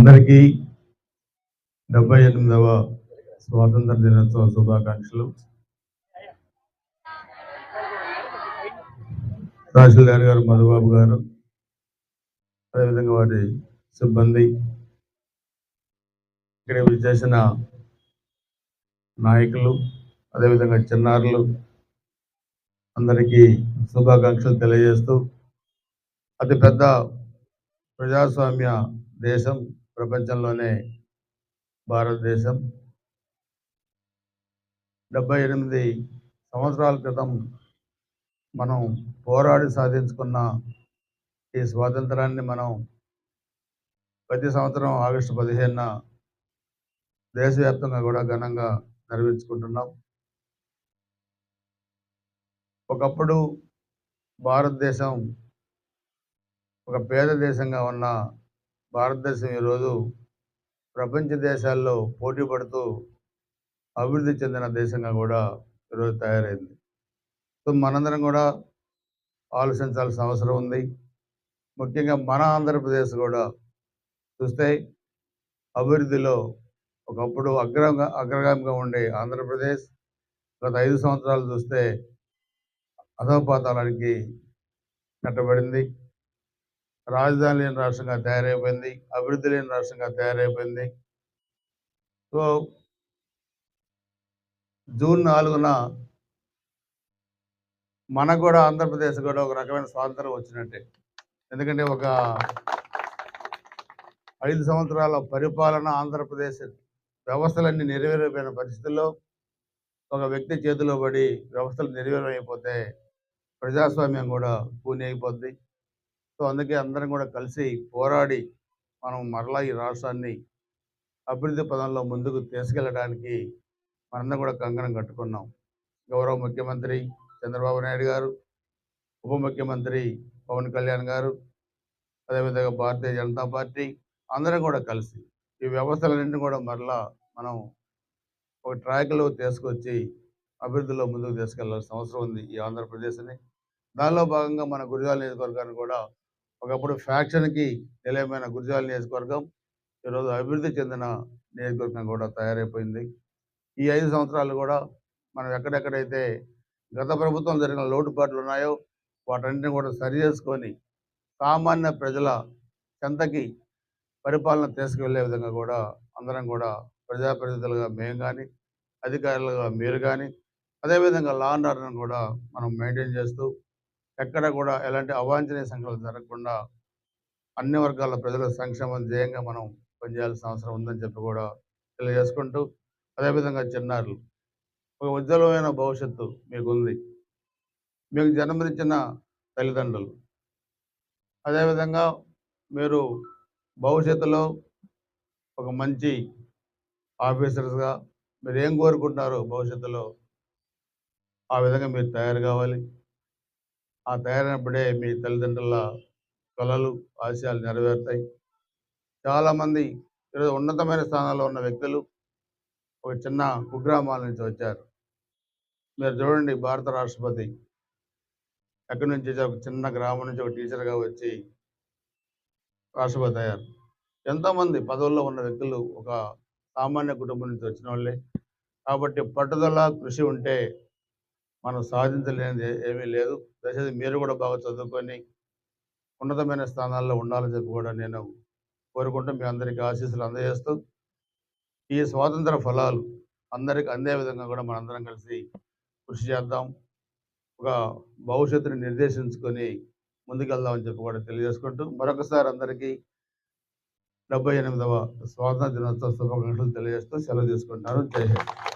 అందరికీ డెబ్బై ఎనిమిదవ స్వాతంత్ర దినోత్సవ శుభాకాంక్షలు. తహసీల్దార్ గారు మధుబాబు గారు అదేవిధంగా వారి సిబ్బంది ఇక్కడ చేసిన నాయకులు అదేవిధంగా చిన్నారులు అందరికీ శుభాకాంక్షలు తెలియజేస్తూ అతిపెద్ద ప్రజాస్వామ్య దేశం ప్రపంచంలోనే భారతదేశం. డెబ్బై ఎనిమిది సంవత్సరాల క్రితం మనం పోరాడి సాధించుకున్న ఈ స్వాతంత్రాన్ని మనం ప్రతి సంవత్సరం ఆగస్టు పదిహేనున దేశవ్యాప్తంగా కూడా ఘనంగా నిర్వహించుకుంటున్నాం. ఒకప్పుడు భారతదేశం ఒక పేద దేశంగా ఉన్న భారతదేశం ఈరోజు ప్రపంచ దేశాల్లో పోటీ పడుతూ అభివృద్ధి చెందిన దేశంగా కూడా ఈరోజు తయారైంది. సో మనందరం కూడా ఆలోచించాల్సిన అవసరం ఉంది. ముఖ్యంగా మన ఆంధ్రప్రదేశ్ కూడా చూస్తే అభివృద్ధిలో ఒకప్పుడు అగ్రంగా అగ్రగామిగా ఉండే ఆంధ్రప్రదేశ్ గత ఐదు సంవత్సరాలు చూస్తే అధోపాతాలకి కట్టబడింది. రాజధాని లేని రాష్ట్రంగా తయారైపోయింది అభివృద్ధి లేని రాష్ట్రంగా తయారైపోయింది. సో జూన్ నాలుగున మనకు కూడా ఆంధ్రప్రదేశ్ కూడా ఒక రకమైన స్వాతంత్రం వచ్చినట్టే. ఎందుకంటే ఒక ఐదు సంవత్సరాల పరిపాలన ఆంధ్రప్రదేశ్ వ్యవస్థలన్నీ నెరవేరైపోయిన పరిస్థితుల్లో ఒక వ్యక్తి చేతిలో పడి వ్యవస్థలు నెరవేరైపోతే ప్రజాస్వామ్యం కూడా పూని అయిపోద్ది. సో అందుకే అందరం కూడా కలిసి పోరాడి మనం మరలా ఈ రాష్ట్రాన్ని అభివృద్ధి పదంలో ముందుకు తీసుకెళ్ళడానికి మనందరం కూడా కంకణం కట్టుకున్నాం. గౌరవ ముఖ్యమంత్రి చంద్రబాబు నాయుడు గారు ఉప ముఖ్యమంత్రి పవన్ కళ్యాణ్ గారు అదేవిధంగా భారతీయ జనతా పార్టీ అందరం కూడా కలిసి ఈ వ్యవస్థలన్నింటినీ కూడా మరలా మనం ఒక ట్రాక్లో తీసుకొచ్చి అభివృద్ధిలో ముందుకు తీసుకెళ్ళాల్సిన అవసరం ఉంది ఈ ఆంధ్రప్రదేశ్ని. దానిలో భాగంగా మన గురిజాల నియోజకవర్గాన్ని కూడా ఒకప్పుడు ఫ్యాక్షన్కి నిలయమైన గురిజాల నియోజకవర్గం ఈరోజు అభివృద్ధి చెందిన నియోజకవర్గం కూడా తయారైపోయింది. ఈ ఐదు సంవత్సరాలు కూడా మనం ఎక్కడెక్కడైతే గత ప్రభుత్వం జరిగిన లోటుపాట్లు ఉన్నాయో వాటన్నిటిని కూడా సరి చేసుకొని సామాన్య ప్రజల చెంతకి పరిపాలన తీసుకువెళ్ళే విధంగా కూడా అందరం కూడా ప్రజాప్రతినిధులుగా మేము కానీ అధికారులుగా మీరు కానీ అదేవిధంగా లా అండ్ ఆర్డర్ని కూడా మనం మెయింటైన్ చేస్తూ ఎక్కడ కూడా ఎలాంటి అవాంఛనీయ సంఘటనలు జరగకుండా అన్ని వర్గాల ప్రజల సంక్షేమం ధ్యేయంగా మనం పనిచేయాల్సిన అవసరం ఉందని చెప్పి కూడా తెలియజేసుకుంటూ అదేవిధంగా చిన్నారులు ఒక ఉజ్వలమైన భవిష్యత్తు మీకు ఉంది మీకు జన్మనిచ్చిన తల్లిదండ్రులు. అదేవిధంగా మీరు భవిష్యత్తులో ఒక మంచి ఆఫీసర్స్గా మీరు ఏం కోరుకుంటున్నారో భవిష్యత్తులో ఆ విధంగా మీరు తయారు కావాలి. ఆ తయారైనప్పుడే మీ తల్లిదండ్రుల కళలు ఆశయాలు నెరవేరుతాయి. చాలామంది ఈరోజు ఉన్నతమైన స్థానాల్లో ఉన్న వ్యక్తులు ఒక చిన్న కుగ్రామాల నుంచి వచ్చారు. మీరు చూడండి భారత రాష్ట్రపతి ఎక్కడి నుంచి ఒక చిన్న గ్రామం నుంచి ఒక టీచర్గా వచ్చి రాష్ట్రపతి అయ్యారు. ఎంతోమంది పదవుల్లో ఉన్న వ్యక్తులు ఒక సామాన్య కుటుంబం నుంచి వచ్చిన వాళ్ళే కాబట్టి పట్టుదల కృషి ఉంటే మనం సాధించలేనిది ఏమీ లేదు. దయచేసి మీరు కూడా బాగా చదువుకొని ఉన్నతమైన స్థానాల్లో ఉండాలని చెప్పి కూడా నేను కోరుకుంటూ మీ అందరికీ ఆశీస్సులు అందజేస్తూ ఈ స్వాతంత్ర ఫలాలు అందరికి అందే విధంగా కూడా మనందరం కలిసి కృషి చేద్దాం. ఒక భవిష్యత్తుని నిర్దేశించుకొని ముందుకెళ్దామని చెప్పి కూడా తెలియజేసుకుంటూ మరొకసారి అందరికీ డెబ్బై ఎనిమిదవ స్వాతంత్ర దినోత్సవ శుభాకాంక్షలు తెలియజేస్తూ సెలవు తీసుకుంటున్నాను. జై హింద్.